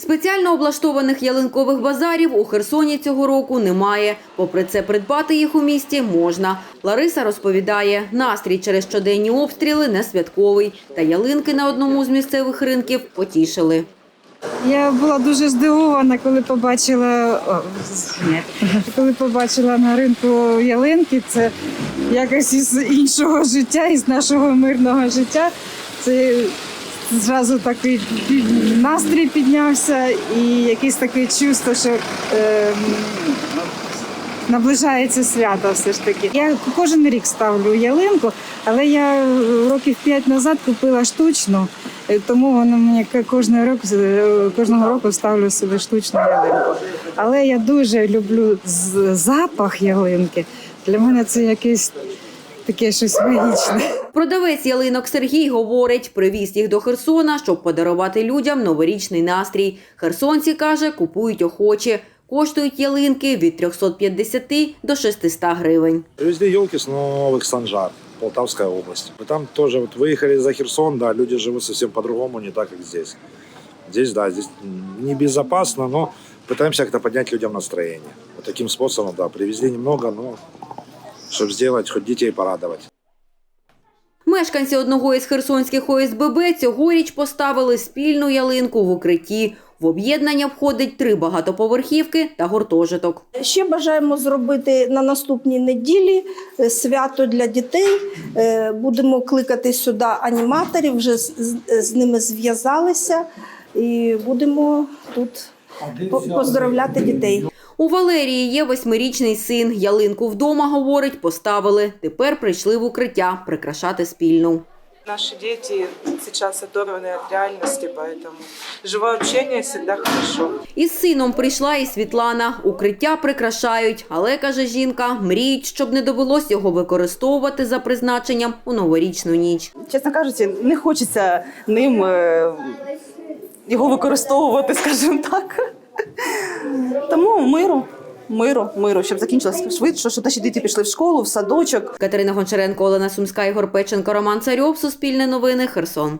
Спеціально облаштованих ялинкових базарів у Херсоні цього року немає. Попри це, придбати їх у місті можна. Лариса розповідає, настрій через щоденні обстріли не святковий, та ялинки на одному з місцевих ринків потішили. Я була дуже здивована, коли побачила о, коли побачила на ринку ялинки. Це якось із іншого життя, із нашого мирного життя. Це зразу такий настрій піднявся і якесь таке чувство, що е, наближається свято все ж таки. Я кожен рік ставлю ялинку, але я років п'ять назад купила штучну, е, тому воно мені кожного року, е, кожного року ставлю собі штучну ялинку. Але я дуже люблю запах ялинки. Для мене це якесь таке щось магічне. Продавець ялинок Сергій говорить, привіз їх до Херсона, щоб подарувати людям новорічний настрій. Херсонці, каже, купують охоче. Коштують ялинки від 350 до 600 гривень. Привезли елки с Новых Санжар, Полтавская область. И там тоже вот выехали за Херсон, да, люди живут совсем по-другому, не так, как здесь. Здесь, да, здесь небезопасно, но пытаемся как-то поднять людям настроение. Вот таким способом, да, привезли немного, но чтобы сделать, хоть детей порадовать. Мешканці одного із херсонських ОСББ цьогоріч поставили спільну ялинку в укритті. В об'єднання входить три багатоповерхівки та гуртожиток. Ще бажаємо зробити на наступній неділі е, свято для дітей. Е, Будемо кликати сюди аніматорів, вже з, ними зв'язалися і будемо тут по- поздравляти дітей. У Валерії є восьмирічний син. Ялинку вдома, говорить, поставили. Тепер прийшли в укриття прикрашати спільну. Наши дети сейчас оторваны от реальности, поэтому живое общение всегда хорошо. Із сином прийшла і Світлана. Укриття прикрашають, але, каже жінка, мріють, щоб не довелось його використовувати за призначенням у новорічну ніч. чесно кажучи, не хочеться ним е, його використовувати, скажімо так. Тому миру, миру, миру, щоб закінчилося швидше, щоб наші діти пішли в школу, в садочок. Катерина Гончаренко, Олена Сумська, Ігор Печенко, Роман Царьов. Суспільне новини. Херсон.